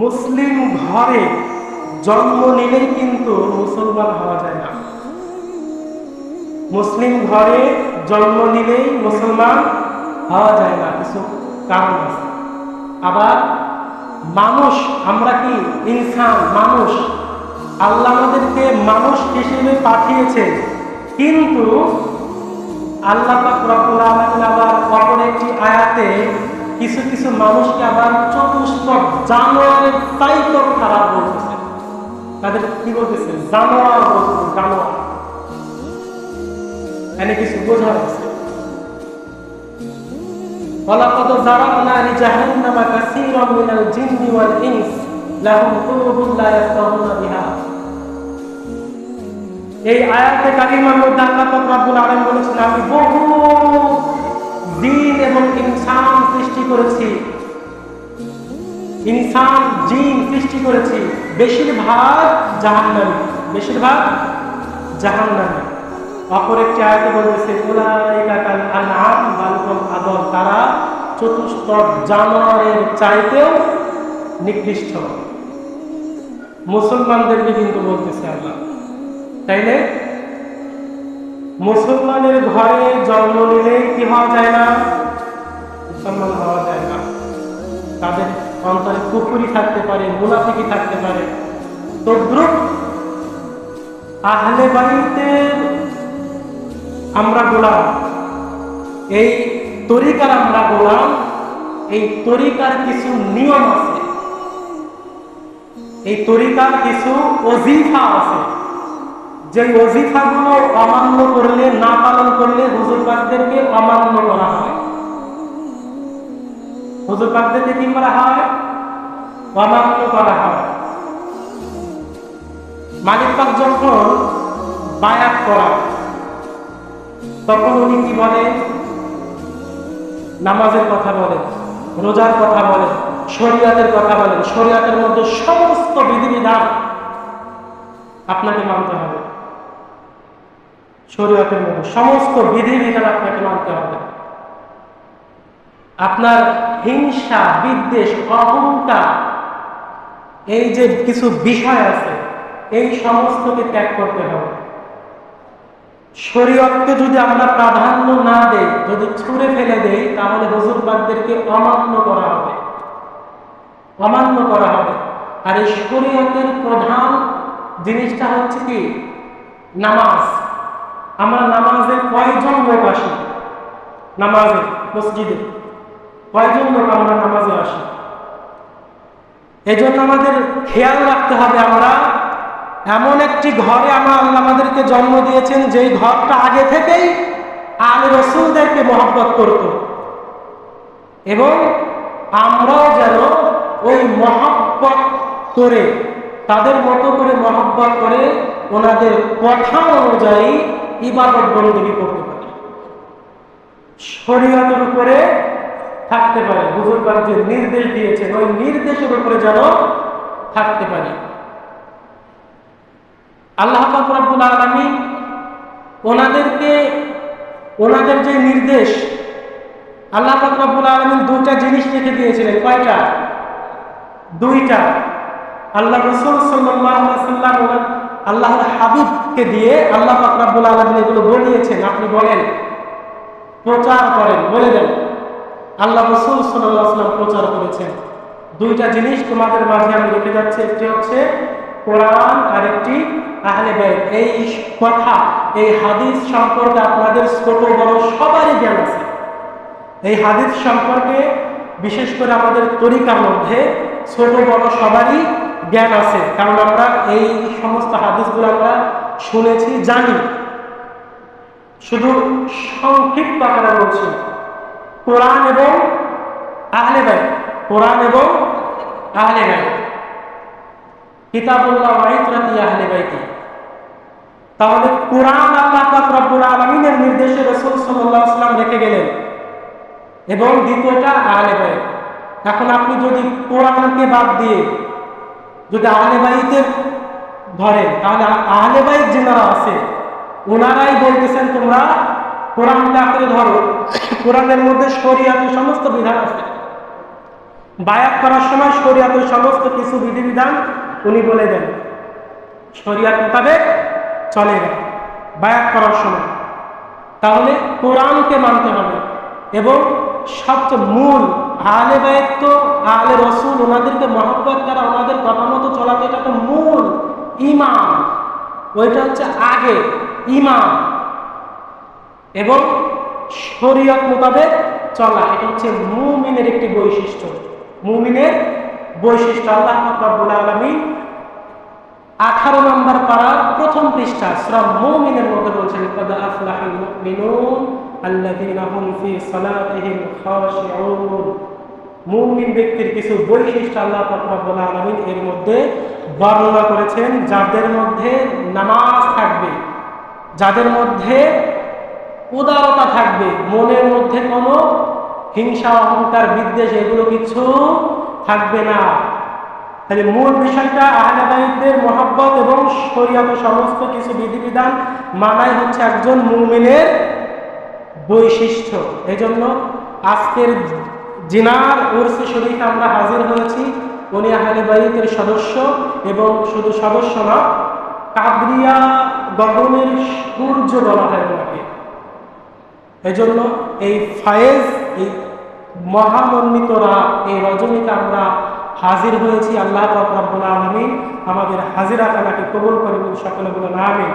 মুসলিম ঘরে জন্ম নিলেই কিন্তু মুসলমান হওয়া যায় না। মুসলিম ঘরে জন্ম নিলেই মুসলমান হওয়া যায় না, কিছু কারণ আছে। আবার মানুষ, আমরা কি ইনসান, মানুষ? আল্লাহ আমাদেরকে মানুষ হিসেবে পাঠিয়েছে, কিন্তু আল্লাহ আবার অপর একটি আয়াতে কিছু কিছু মানুষকে আবার চতুষ্পদ জানোয়ারের চাইতেও খারাপ বলতেছে তাদের কি বলতেছে জানোয়ার বলতেছে জানোয়ার এখানে কিছু বোঝার আছে ولقد ذرأنا لجهنم كثيرا من الجن والإنس لهم قلوب لا يفقهون بها এই আয়াতে কারিমার মধ্যে আল্লাহ পাক রব্বুল আলামিন বলেছেন আমি বহু জিন এবং ইনসান সৃষ্টি করেছি। ইনসান, জিন সৃষ্টি করেছি। বেশিরভাগ জাহান্নামী বেশিরভাগ জাহান্নামী। অপর একটি আয়াতে বলতেছে আদল তারা চতুষ্পদ জানোয়ারের চাইতেও নিকৃষ্ট। মুসলমানদেরকে কিন্তু বলতেছে আল্লাহ। তাইলে মুসলমানের ঘরে জন্ম নিলে কি হওয়া যায় না? মুসলমান হওয়া যায় না। তাদের অন্তরে কুকুরি থাকতে পারে মুনাফিকি থাকতে পারে। তদ্রুপ আহলে বাড়িতে আমরা গোলাম। এই তরিকার আমরা গোলাম। এই তরিকার কিছু নিয়ম আছে। এই তরিকার কিছু অজিফা আছে। যে অজিফাগুলো অমান্য না পালন করলে হুজুরবাদদেরকে অমান্য করা হয়। হুজুরবাদদেরকে কি করা হয়? অমান্য করা হয়। মালিক পাক যখন বায়াত করা, তখন উনি কি বলে? নামাজের কথা বলেন, রোজার কথা বলেন, শরিয়াতের কথা বলেন। শরিয়াতের মধ্যে সমস্ত বিধিবিধান আপনাকে মানতে হবে। শরীয়তের মধ্যে সমস্ত বিধিবিধান আপনাকে মানতে হবে। আপনার হিংসা, বিদ্বেষ, অহংকার, এই যে কিছু বিষয় আছে, এই সমস্তকে ত্যাগ করতে হবে। শরীয়তকে যদি আমরা প্রাধান্য না দেই, যদি ছুঁড়ে ফেলে দেই, তাহলে হুজুরবাদদেরকে অমান্য করা হবে। অমান্য করা হবে। আর এই শরীয়তের প্রধান জিনিসটা হচ্ছে কি? নামাজ। আমরা নামাজে কয়জন লোক আসি? নামাজে, মসজিদে। কয়জন লোক আমরা নামাজে আসি? এজন্য আমাদের খেয়াল রাখতে হবে আমরা, এমন একটি ঘরে আমরা আল্লাহ আমাদেরকে জন্ম দিয়েছেন, যেই ঘরটা আগে থেকেই আল রসুলদেরকে মহব্বত করত। এবং আমরাও যেন ওই মহব্বত করে, তাদের মতো করে মহব্বত করে ওনাদের কথা অনুযায়ী ইবাদত বন্দী করতে পারি। শরীয়তের উপরে থাকতে পারে। বুজুর্গার যে নির্দেশ দিয়েছেন, ওই নির্দেশের উপরে যেন থাকতে পারি। আল্লাহ রাব্বুল আলামিন ওনাদেরকে, ওনাদের যে নির্দেশ, আল্লাহ রাব্বুল আলামিন দুইটা জিনিস রেখে দিয়েছিলেন। কয়টা? দুইটা। আল্লাহ রসুল সাল্লাম আল্লাহর হাবিবকে দিয়ে আল্লাহ রাব্বুল আলামিন এগুলো বলিয়েছেন আপনি বলেন, প্রচার করেন, বলে দেন। আল্লাহ রসুল সাল্লাম প্রচার করেছেন। দুইটা জিনিস তোমাদের মাঝে আমি রেখে যাচ্ছি। একটি হচ্ছে কোরআন আর একটি আহলে বাইত। এই কথা, এই হাদিস সম্পর্কে আপনাদের ছোট বড় সবারই জ্ঞান আছে। এই হাদিস সম্পর্কে বিশেষ করে আমাদের তরিকার মধ্যে ছোট বড় সবারই জ্ঞান আছে। কারণ আমরা এই সমস্ত হাদিসগুলো আমরা শুনেছি, জানি। শুধু সংক্ষিপ্ত আকারে বলছি। কোরআন এবং আহলে বাইত। কোরআন এবং আহলে বাইত। কিতাবুল্লাহ ওয়াইতরাতি আহলে বাইতি। তাহলে কোরআন আল্লাহ পাক রব্বুল আলামিনের নির্দেশে রাসূল সাল্লাল্লাহু ওয়াসাল্লাম রেখে গেলেন। এবং দ্বিতীয়টা আহলে বাইত। এখন আপনি যদি কোরআনকে বাদ দিয়ে যদি আহলে বাইতের ধরেন, তাহলে আহলে বাইত যেনারা আছে, ওনারাই বলতেছেন তোমরা কোরআনকে করে ধরো। কোরআনের মধ্যে শরিয়াতের সমস্ত বিধান আছে। বায়াত করার সময় শরিয়াতের সমস্ত কিছু বিধিবিধান উনি বলে দেন। শরিয়াত মোতাবেক চলে না বায়াত করার সময়। তাহলে কোরআনকে মানতে হবে এবং সবচেয়ে মূল আহলে বায়ত তো আহলে রসুল, ওনাদেরকে মহব্বত করা, ওনাদের কথা মতো চলা এটা তো মূল ইমাম। ওইটা হচ্ছে আগে ইমাম। এবং শরীয়ত মোতাবেক চলা, এটা হচ্ছে মুমিনের একটি বৈশিষ্ট্য। মুমিনের বৈশিষ্ট্য, আল্লাহ রাব্বুল আলামিন আঠারো নম্বর পাড়ার প্রথম পৃষ্ঠা, শ্রম মুমিনের মধ্যে বলছেন, কদ আফলাহুল মুমিনুন আল্লাযীনা হুম ফি সালাতিহিম খাশিউন। মুমিন ব্যক্তির কিছু বৈশিষ্ট্য আল্লাহ পাক রব্বুল আলামিন এর মধ্যে বর্ণনা করেছেন, যাদের মধ্যে নামাজ থাকবে, যাদের মধ্যে উদারতা থাকবে, মনের মধ্যে কোনো হিংসা, অহংকার, বিদ্বেষ, এগুলো কিছু থাকবে না। তাহলে মূল বিষয়টা আহলাবাইদের মহাব্বত এবং শরীয়ত সমস্ত কিছু বিধিবিধান মানাই হচ্ছে একজন মুমিনের বৈশিষ্ট্য। এই জন্য আজকের জিনার উর্সে শরীফ আমরা হাজির হয়েছি। উনি আহলে বাইতের সদস্য এবং শুধু সদস্য না কাবরিয়া গগনের সূর্য বলা হয় ওনাকে। এজন্য এই ফায়েজ, এই মহামন্বিত রাত এই রজনীতে আমরা হাজির হয়েছি। আল্লাহ রব্বুল আলামিন আমাদের হাজিরা খানাকে কবুল করে সকলে বলেন আমিন।